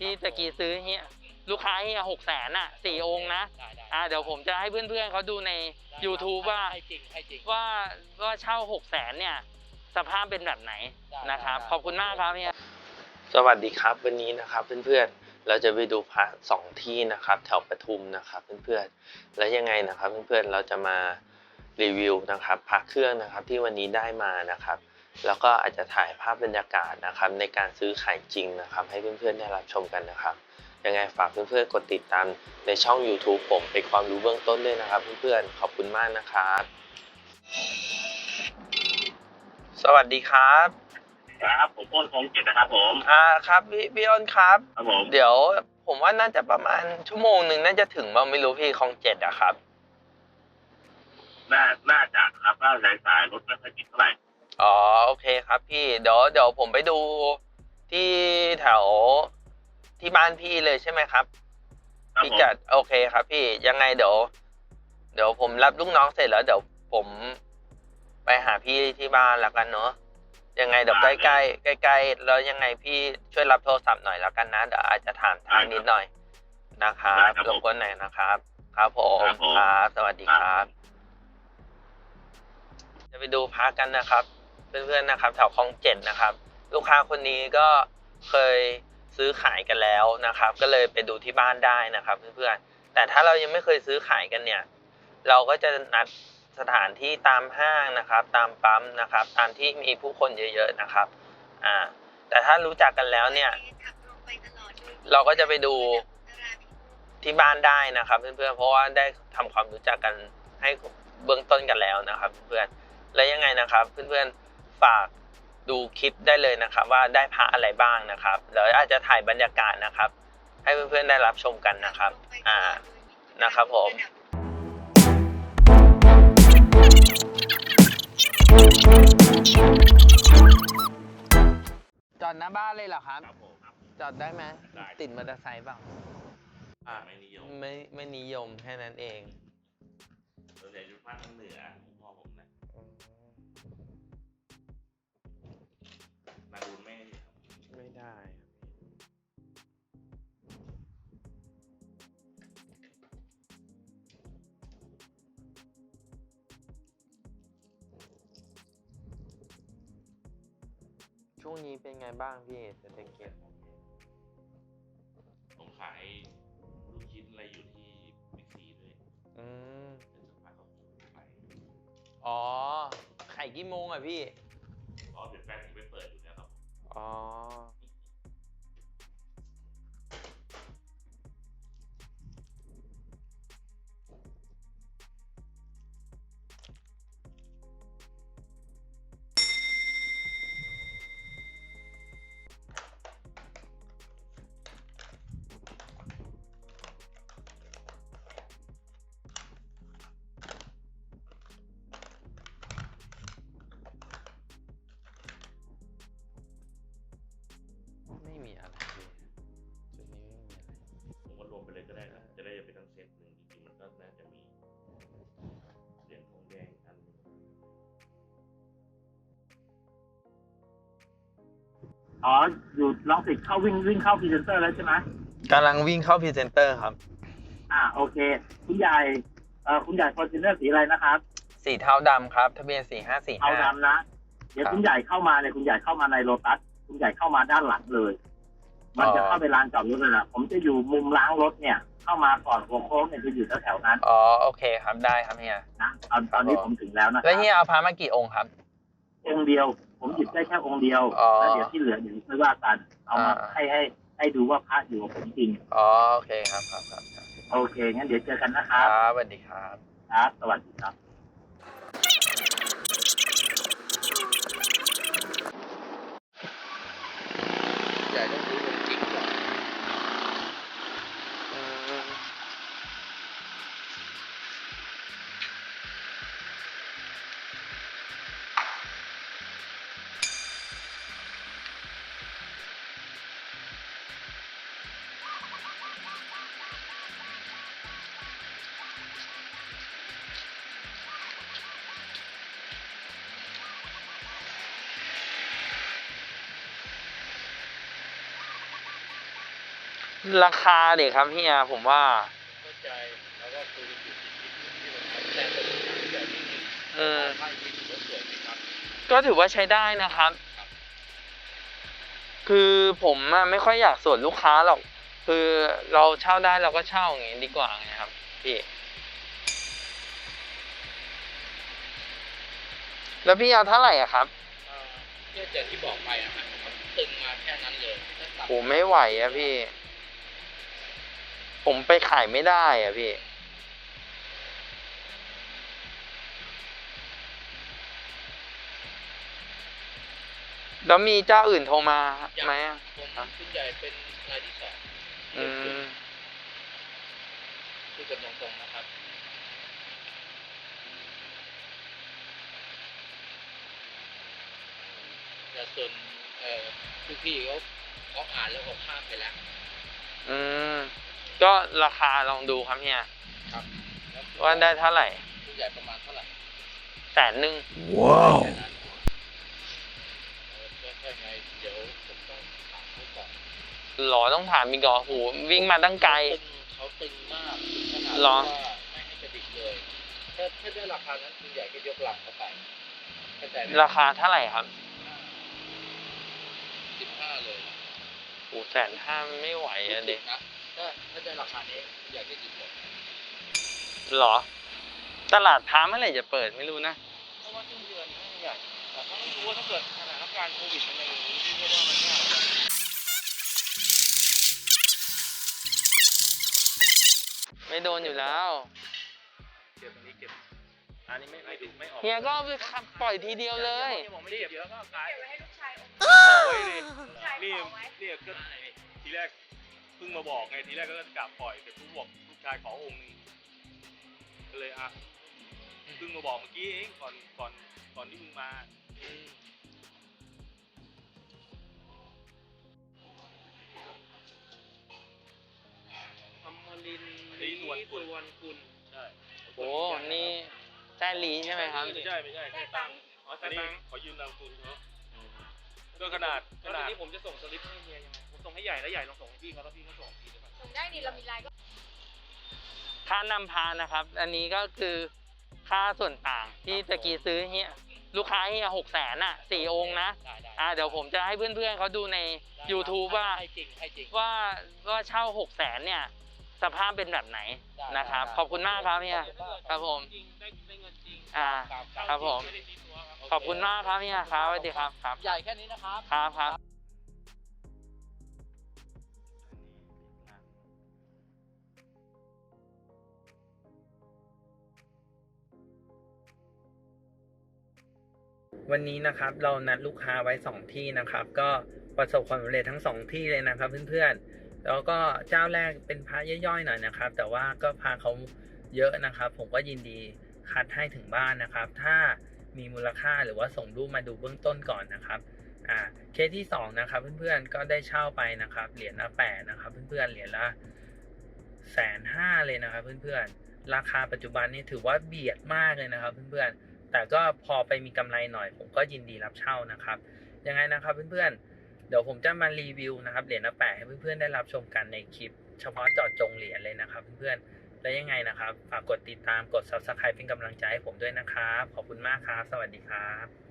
ที่ตะกี้ซื้อเฮียลูกค้าเฮียหกแสนอะสี่องค์นะได้ได้อ่าเดี๋ยวผมจะให้เพื่อนๆเขาดูใน YouTube ว่าให้จริงให้จริง ว่าว่าเช่าหกแสนเนี่ย สภาพเป็นแบบไหนได้นะครับ ได้ ขอบคุณมากครับเนี่ยสวัสดีครับวันนี้นะครับเพื่อนๆ เราจะไปดูพระสองที่นะครับแถวปทุมนะครับเพื่อนๆ แล้วยังไงนะครับเพื่อนๆ เราจะมารีวิวนะครับพระเครื่องนะครับที่วันนี้ได้มานะครับ แล้วก็อาจจะถ่ายภาพบรรยากาศนะครับในการซื้อขายจริงนะครับ ให้เพื่อนๆได้รับชมกันนะครับ ยังไงฝากเพื่อนๆกดติดตามในช่อง YouTube ผมเป็นความรู้เบื้องต้นด้วยนะครับ เพื่อนๆขอบคุณมากนะครับ สวัสดีครับ ครับผมอ้นคงเจ็ดนะครับผมอ่าครับพี่พี่อ้นครับ ครับผมเดี๋ยวผมว่าน่าจะประมาณชั่วโมงหนึ่งน่าจะถึงบ้างไม่รู้พี่คลองเจ็ดอะครับ น่าน่าจะครับน่าจะสายรถไม่ค่อยติดเท่าไหร่ อ๋อโอเคครับพี่เดี๋ยวเดี๋ยวผมไปดูที่แถวที่บ้านพี่เลยใช่ไหมครับครับพี่ผมจัดโอเคครับ พี่ยังไงเดี๋ยวเดี๋ยวผมรับลูกน้องเสร็จแล้วเดี๋ยวผมไปหาพี่ที่บ้านแล้วกันเนาะยังไงเดี๋ยวใกล้ใกล้ใกล้ใกล้ๆแล้วยังไงพี่ช่วยรับโทรศัพท์หน่อยแล้วกันนะเดี๋ยวอาจจะถามทางนิดหน่อยนะครับรบกวนหน่อยนะครับครับผม ครับสวัสดีครับ จะไปดูพักกันนะครับ เพื่อนๆนะครับแถวคลองเจ็ดนะครับ ลูกค้าคนนี้ก็เคยซื้อขายกันแล้วนะครับ ก็เลยไปดูที่บ้านได้นะครับเพื่อนๆแต่ถ้าเรายังไม่เคยซื้อขายกันเนี่ย เราก็จะนัดสถานที่ตามห้างนะครับ ตามปั๊มนะครับ ตามที่มีผู้คนเยอะๆนะครับอ่าแต่ถ้ารู้จักกันแล้วเนี่ย เราก็จะไปดูที่บ้านได้นะครับ เพื่อนๆเพราะว่าได้ทำความรู้จักกันให้เบื้องต้นกันแล้วนะครับ เพื่อนๆและยังไงนะครับ เพื่อนๆ ฝากดูคลิปได้เลยนะครับ ว่าได้พระอะไรบ้างนะครับเดี๋ยวอาจจะถ่ายบรรยากาศนะครับ ให้เพื่อนๆได้รับชมกันนะครับอ่านะครับผมจอดหน้าบ้านเลยเหรอครับ ครับผมจอดได้ไหมได้ ติดมอเตอร์ไซค์เปล่าอะไม่นิยมไม่ไม่นิยมแค่นั้นเองส่วนใหญ่อยู่ภาคทางเหนือ ไม่ได้ช่วงนี้เป็นไงบ้างพี่เศรษฐกิจผมขายลูกชิ้นอะไรอยู่ที่บิ๊กซีด้วยอืมเป็นสภาพของผมไปอ๋อไข่กี่โมงอะพี่ อ๋อเดี๋ยวแฟนผมไปเปิดอยู่นะครับ อ๋อ อ๋อ อยู่ลองสิเข้าวิ่งวิ่งเข้าพรีเซนเตอร์แล้วใช่ไหมกำลังวิ่งเข้าพรีเซนเตอร์ครับ อ่า โอเค คุณใหญ่เอ่อคุณใหญ่ฟอร์จูเนอร์สีอะไรนะครับสีเทาดำครับ ทะเบียนสี่ห้าสี่เอาห้า ดำนะ เดี๋ยวครับคุณใหญ่เข้ามาเนี่ยคุณใหญ่เข้ามาในโลตัสคุณใหญ่เข้ามาด้านหลังเลย มันจะอ๋อ เข้าไปลานจอดรถเลยนะผมจะอยู่มุมล้างรถเนี่ย เข้ามาก่อนหัวโค้งเนี่ยจะอยู่แถวๆนั้นอ๋อโอเคครับได้ครับเฮีย นะตอนตอนนี้ครับผมถึงแล้วนะคแล้วรับเฮียเอาพามากี่องค์ครับ องค์เดียว ผมหยิบได้แค่องค์เดียวอ๋อ แล้วเดี๋ยวที่เหลือเดี๋ยวค่อยว่ากัน เอามาอ่าให้ให้ให้ดูว่าพระอยู่กับผมจริง อ๋อโอเคครับครับครับครับโอเคงั้นเดี๋ยวเจอกันนะคครัรับบสวัสดีครับ ครับ สวัสดีครับใหญ่ต้องรู้ผมจริงก่ ราคาเด็กครับเฮียผมว่าเข้าใจแล้วก็คุยกันอยู่ที่ที่ที่แต่ตัวนี้แบบนี้อืมว่าก็ถือว่าใช้ได้นะครับ คือผมไม่ค่อยอยากส่วนลูกค้าหรอก คือเราเช่าได้เราก็เช่าอย่างนี้ดีกว่าไงครับพี่แล้วพี่เอาเท่าไหร่อะครับเอ่อเนี่ยจากที่บอกไปอะฮะมันตึงมาแค่นั้นเลยถ้โหไม่ไหวอะพี่ ผมไปขายไม่ได้อะพี่ แล้วมีเจ้าอื่นโทรมาไหมอะผมส่วนใหญ่เป็นรายที่สองอืมพูดกันตรงๆนะครับแต่ส่วนเอ่อพี่ๆเขาเขาอ่านแล้วเขาข้ามไปแล้ว อืม ก็ราคาลองดูครับเฮียครับแล้วว่าได้เท่าไหร่ผู้ใหญ่ประมาณเท่าไหร่แสนหนึ่งแค่นั้นเออก็แค่ไงเดี๋ยวผมต้องถามเขาก่อนหรอต้องถามมีก่อหูวิ่งมาตั้งไกลตึงเขาตึงมากขนาดหรอ ว่าไม่ให้กระดิกเลยถ้าถ้าได้ราคานั้นผู้ใหญ่ก็ยกหลังเข้าไปเข้าใจไหมราคาเท่าไหร่ครับสิบห้าเลยโอ้แสนห้าไม่ไหวอะเด็กนะ ถ้าถ้าได้ราคานี้อยากได้หยิบหมดหรอ ตลาดพาเมื่อไหร่จะเปิดไม่รู้นะเพราะว่าสิ้นเดือนไม่ใหญ่แต่ถ้าไม่รู้ว่าถ้าเกิดสถานการณ์โควิดมันยังอย่างนี้พี่ก็ว่ามันยากอะไม่โดนอยู่แล้วเก็บอันนี้เก็บอันนี้ไม่ไม่ดูไม่ออกเฮียก็เอาไปขับปล่อยทีเดียวเลยผมไม่ได้เก็บเยอะก็ขายเก็บไว้ให้ลูกชายอมโอ้ยนี่ลูกชายนี่ขอไว้นี่ก็ทีแรกเพิ่งมาบอกไงทีแรกก็กะปล่อยแต่เพิ่งบอกลูกชายขอองค์หนึงก็เลยอะเพิ่งมาบอกเมื่อกี้เองก่อนก่อนก่อนที่มึงมา อมรินทร์ไอ้หนวดกุล สุวรรณกุล ใช่โอ้นี่แจ้ลีใช่ไหมครับ ไม่ใช่ไม่ใช่แค่ตั้งอ๋ออัแต่นนี้ตังค์ขอยืมนามคุณเขาก็ขนาดขแล้วนาทีดนี้ผมจะส่งสลิปให้เฮียยังไงผมส่ง ให้ใหญ่แล้วใหญ่ลองส่งให้พี่เขาแล้วพี่ก็ส่งให้พี่ด้วยส่งได้นี่เรามีไลน์ก็ค่านำพานะครับ อันนี้ก็คือค่าส่วนต่างที่ตะกี้ซื้อเฮียลูกค้าเฮียหกแสนอะสี่องค์นะได้ได้อ่าเดี๋ยวผมจะให้เพื่อนๆเขาดูใน YouTube ว่าให้จริงให้จริง ว่าว่าเช่าหกแสนเนี่ย สภาพเป็นแบบไหนนะครับขอบคุณมากครับเฮียครับผม จริงได้ได้เงินจริงอ่า ครับครับผมไได้ตีตัวครับ ขอบคุณมากครับเฮียครับสวัสดีครับครับ ใหญ่แค่นี้นะครับ ครับครับ วันนี้นะครับเรานัดลูกค้าไว้ 2 ที่นะครับ ก็ประสบความสำเร็จทั้ง 2 ที่เลยนะครับ เพื่อนๆ แล้วก็เจ้าแรกเป็นพระย่อยๆหน่อยนะครับ แต่ว่าก็พาเขาเยอะนะครับ ผมก็ยินดีคัดให้ถึงบ้านนะครับ ถ้ามีมูลค่าหรือว่าส่งรูปมาดูเบื้องต้นก่อนนะครับอ่าเคสที่2นะครับเพื่อนๆก็ได้เช่าไปนะครับ เหรียญละแปดนะครับเพื่อนๆเหรียญละแสนห้าเลยนะครับ เพื่อนๆราคาปัจจุบันนี่ถือว่าเบียดมากเลยนะครับ เพื่อนๆ แต่ก็พอไปมีกำไรหน่อย ผมก็ยินดีรับเช่านะครับ ยังไงนะครับเพื่อนๆ เดี๋ยวผมจะมารีวิวนะครับเหรียญละแปดให้เพื่อนๆได้รับชมกันในคลิป เฉพาะเจาะจงเหรียญเลยนะครับเพื่อนๆ แล้วยังไงนะครับฝากกดติดตามกด subscribe เป็นกำลังใจให้ผมด้วยนะครับ ขอบคุณมากครับ สวัสดีครับ